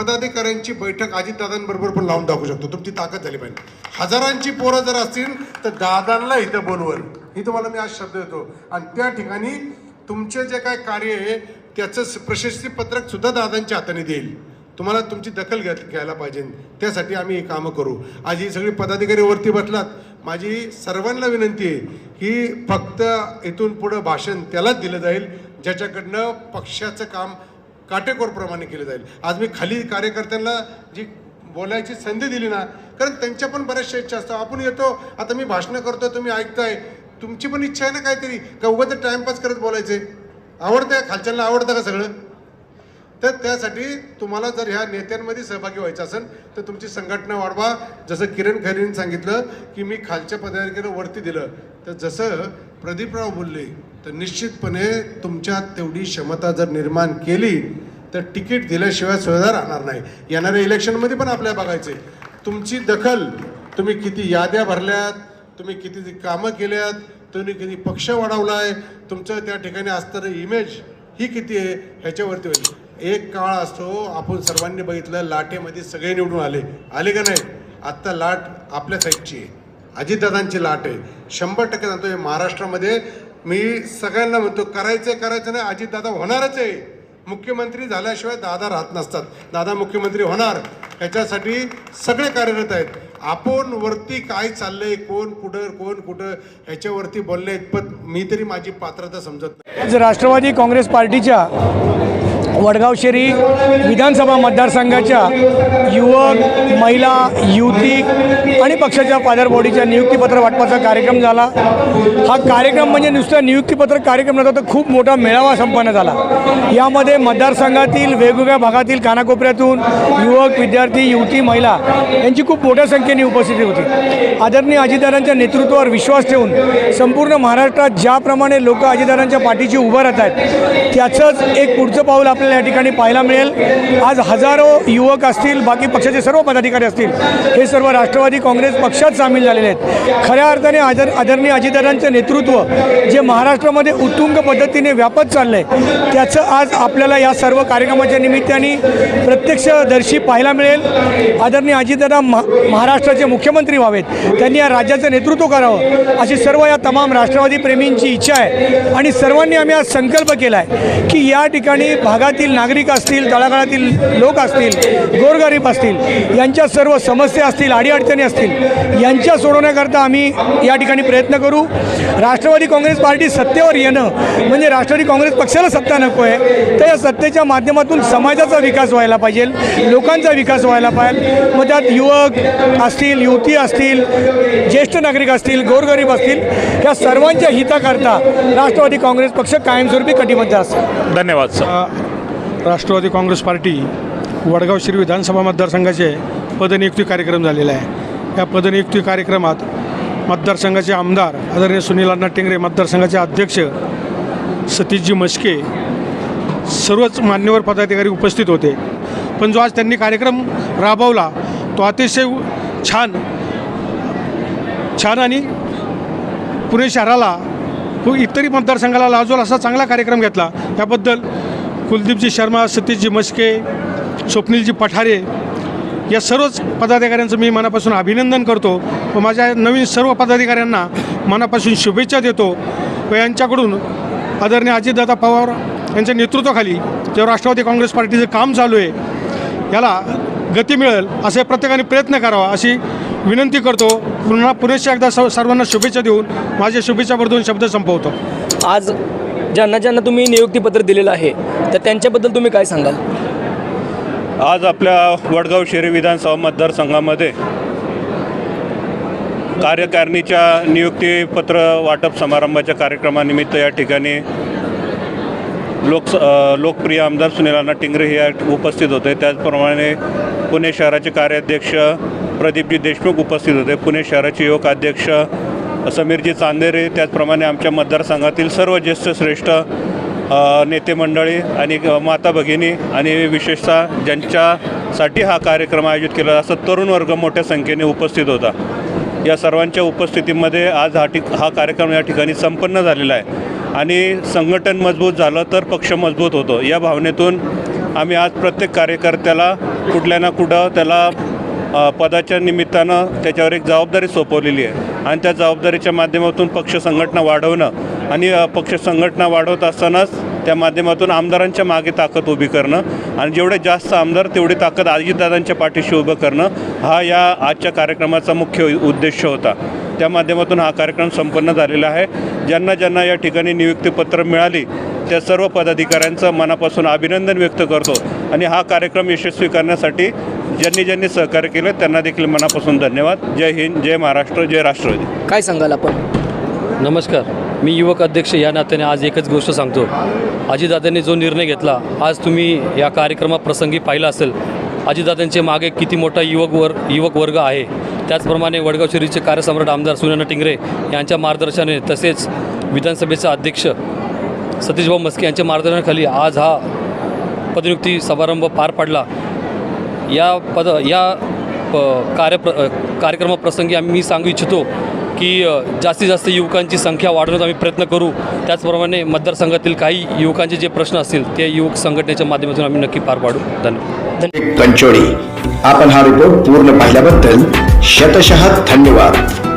पदाधिकाऱ्यांची बैठक अजितदादांबरोबर पण लावून दाखवू शकतो. तुमची ताकद झाली पाहिजे. हजारांची पोरं जर असतील तर दादांना इथं बोलवल ही तुम्हाला मी आज शब्द देतो. आणि त्या ठिकाणी तुमचे जे काय कार्य आहे त्याचं स- प्रशस्ती पत्रक सुद्धा दादांच्या हाताने देईल. तुम्हाला तुमची दखल घ्या घ्यायला पाहिजे. त्यासाठी आम्ही ही कामं करू. आज ही सगळी पदाधिकारी वरती बसलात. माझी सर्वांना विनंती आहे की फक्त इथून पुढं भाषण त्यालाच दिलं जाईल ज्याच्याकडनं पक्षाचं काम काटेकोरप्रमाणे केलं जाईल. आज मी खाली कार्यकर्त्यांना जी बोलायची संधी दिली ना कारण त्यांच्या पण बऱ्याचशा इच्छा असतात. आपण येतो आता मी भाषणं करतो तुम्ही ऐकताय तुमची पण इच्छा आहे ना काहीतरी का उगाच टाइमपास करत बोलायचे? आवडतं खालच्यांना आवडतं का सगळं? तर त्यासाठी तुम्हाला जर ह्या नेत्यांमध्ये सहभागी व्हायचं असेल तर तुमची संघटना वाढवा. जसं किरण खैरेंनी सांगितलं की मी खालच्या पदाधिकाऱ्याला वरती दिलं. तर जसं प्रदीपराव बोलले तर निश्चितपणे तुमच्यात तेवढी क्षमता जर निर्माण केली तर तिकीट दिल्याशिवाय सुविधा राहणार नाही. येणाऱ्या इलेक्शनमध्ये पण आपल्याला बघायचे तुमची दखल तुम्ही किती याद्या भरल्यात तुम्ही किती कामं केल्यात तुम्ही किती पक्ष वाढवलाय तुमचं त्या ठिकाणी असणारं इमेज ही किती आहे ह्याच्यावरती होईल. एक काळ असतो आपण सर्वांनी बघितलं लाटेमध्ये सगळे निवडून आले. आले का नाही? आत्ता लाट आपल्या साईडची आहे. अजितदादांची लाट आहे. शंभर टक्के सांगतो महाराष्ट्रामध्ये मी सगळ्यांना म्हणतो करायचं करायचं नाही अजितदादा होणारच आहे. मुख्यमंत्री झाल्याशिवाय दादा राहत नसतात. दादा मुख्यमंत्री होणार. ह्याच्यासाठी सगळे कार्यरत आहेत. आपण वरती काय चाललंय कोण कुठं कोण कुठं ह्याच्यावरती बोलले पण मी तरी माझी पात्रता समजत नाही. राष्ट्रवादी काँग्रेस पार्टीच्या वडगाव शेरी विधानसभा मतदारसंघाच्या युवक महिला युवती आणि पक्षाच्या फादर बॉडीच्या नियुक्तीपत्र वाटपाचा कार्यक्रम झाला. हा कार्यक्रम म्हणजे नुसता नियुक्तीपत्र कार्यक्रम नव्हता तर खूप मोठा मेळावा संपन्न झाला. यामध्ये मतदारसंघातील वेगवेगळ्या भागातील कानाकोपऱ्यातून युवक विद्यार्थी युवती महिला यांची खूप मोठ्या संख्येने उपस्थिती होती. आदरणीय अजितदारांच्या नेतृत्वावर विश्वास ठेवून संपूर्ण महाराष्ट्रात ज्याप्रमाणे लोक अजितदारांच्या पाठीशी उभं राहत आहेत त्याचंच एक पुढचं पाऊल आपण आपल्याला या ठिकाणी पाहायला मिळेल. आज हजारो युवक असतील बाकी पक्षाचे सर्व पदाधिकारी असतील हे सर्व राष्ट्रवादी काँग्रेस पक्षात सामील झालेले आहेत. खऱ्या अर्थाने आदर आदरणीय अजितदारांचं नेतृत्व जे महाराष्ट्रामध्ये उत्तुंग पद्धतीने व्यापत चाललं आहे त्याचं आज आपल्याला या सर्व कार्यक्रमाच्या निमित्ताने प्रत्यक्षदर्शी पाहायला मिळेल. आदरणीय अजितदादा महा महाराष्ट्राचे मुख्यमंत्री व्हावेत. त्यांनी या राज्याचं नेतृत्व करावं अशी सर्व या तमाम राष्ट्रवादी प्रेमींची इच्छा आहे. आणि सर्वांनी आम्ही आज संकल्प केला आहे की या ठिकाणी भागातील नागरिक असतील तळागाळातील लोक असतील गोरगरीब असतील यांच्या सर्व समस्या असतील अडीअडचणी असतील यांच्या सोडवण्याकरता आम्ही या ठिकाणी प्रयत्न करू. राष्ट्रवादी काँग्रेस पार्टी सत्तेवर येणं म्हणजे राष्ट्रवादी काँग्रेस पक्षाला सत्ता नको आहे तर या सत्तेच्या माध्यमातून समाजाचा विकास व्हायला पाहिजे लोकांचा विकास व्हायला पाहिजे. मग त्यात युवक असतील युवती असतील ज्येष्ठ नागरिक असतील गोरगरीब असतील या सर्वांच्या हिताकरता राष्ट्रवादी काँग्रेस पक्ष कायमस्वरूपी कटिबद्ध असेल. धन्यवाद sir. Rashtrawadi Congress party Vadgaon Shri विधानसभा मतदारसंघाचे पदनियुक्ती कार्यक्रम झालेला आहे. या पदनियुक्ती कार्यक्रमात मतदारसंघाचे आमदार आदरणीय सुनील अण्णा टेंगरे मतदारसंघाचे अध्यक्ष सतीशजी मस्के सर्वच मान्यवर पदाधिकारी उपस्थित होते. पण जो आज त्यांनी कार्यक्रम राबवला तो अतिशय छान छान आणि पुणे शहराला व इतरही मतदारसंघाला लाजवल असा चांगला कार्यक्रम घेतला. त्याबद्दल कुलदीपजी शर्मा सतीशजी मस्के स्वप्नीलजी पठारे या सर्वच पदाधिकाऱ्यांचं मी मनापासून अभिनंदन करतो व माझ्या नवीन सर्व पदाधिकाऱ्यांना मनापासून शुभेच्छा देतो व यांच्याकडून आदरणीय अजितदादा पवार यांच्या नेतृत्वाखाली जे राष्ट्रवादी काँग्रेस पार्टीचं काम चालू आहे याला गती मिळेल असे प्रत्येकाने प्रयत्न करावा अशी विनंती करतो. पुन्हा पुरेशा एकदा सर्वांना शुभेच्छा देऊन माझ्या शुभेच्छावर दोन शब्द संपवतो. आज ज्यांना ज्यांना तुम्ही नियुक्तीपत्र दिलेलं आहे तर त्यांच्याबद्दल तुम्ही काय सांगाल? आज आपल्या वडगाव शेरी विधानसभा मतदारसंघामध्ये कार्यकारिणीच्या नियुक्तीपत्र वाटप समारंभाच्या कार्यक्रमानिमित्त या ठिकाणी लोक लोकप्रिय आमदार सुनीलांना टिंगरे हे या उपस्थित होते. त्याचप्रमाणे पुणे शहराचे कार्याध्यक्ष प्रदीपजी देशमुख उपस्थित होते. पुणे शहराचे युवक अध्यक्ष समीरजी चांदेरे त्याचप्रमाणे आमच्या मतदारसंघातील सर्व ज्येष्ठ श्रेष्ठ नेते मंडळी आणि माता भगिनी आणि विशेषतः ज्यांच्यासाठी हा कार्यक्रम आयोजित केला असं तरुण वर्ग मोठ्या संख्येने उपस्थित होता. या सर्वांच्या उपस्थितीमध्ये आज हा ठिक हा कार्यक्रम या ठिकाणी संपन्न झालेला आहे. आणि संघटन मजबूत झालं तर पक्ष मजबूत होतो. या भावनेतून आम्ही आज प्रत्येक कार्यकर्त्याला कुठल्या ना कुठं त्याला पदाच्या निमित्तानं त्याच्यावर एक जबाबदारी सोपवलेली आहे. आणि त्या जबाबदारीच्या माध्यमातून पक्ष संघटना वाढवणं आणि पक्ष संघटना वाढवत असतानाच त्या माध्यमातून आमदारांच्या मागे ताकद उभी करणं आणि जेवढे जास्त आमदार तेवढी ताकद अजितदादांच्या पाठीशी उभं करणं हा या आजच्या कार्यक्रमाचा मुख्य उद्देश होता. त्या माध्यमातून हा कार्यक्रम संपन्न झालेला आहे. ज्यांना ज्यांना या ठिकाणी नियुक्तीपत्र मिळाली त्या सर्व पदाधिकाऱ्यांचं मनापासून अभिनंदन व्यक्त करतो आणि हा कार्यक्रम यशस्वी करण्यासाठी ज्यांनी ज्यांनी सहकार्य केलं त्यांना देखील मनापासून धन्यवाद. जय हिंद जय महाराष्ट्र जय राष्ट्रवादी. काय सांगाल आपण? नमस्कार. मी युवक अध्यक्ष या नात्याने आज एकच गोष्ट सांगतो. अजितदादांनी जो निर्णय घेतला आज तुम्ही या कार्यक्रमाप्रसंगी पाहिला असेल अजितदादांचे मागे किती मोठा युवक वर युवक वर्ग आहे. त्याचप्रमाणे वडगाव शहरीचे कार्यसम्राट आमदार सुनंदा टिंगरे यांच्या मार्गदर्शनाने तसेच विधानसभेचा अध्यक्ष सतीशभाऊ मस्के यांच्या मार्गदर्शनाखाली आज हा पदनियुक्ती समारंभ पार पडला. या पद या प- कार्यप्र कार्यक्रमाप्रसंगी आम्ही मी सांगू इच्छितो की जास्तीत जास्त युवकांची संख्या वाढवण्याचा आम्ही प्रयत्न करू. त्याचप्रमाणे मतदारसंघातील काही युवकांचे जे प्रश्न असतील ते युवक संघटनेच्या माध्यमातून आम्ही नक्की पार पाडू. धन्यवाद. कंचोळी. आपण हा रिपोर्ट पूर्ण पाहिल्याबद्दल शतशः धन्यवाद.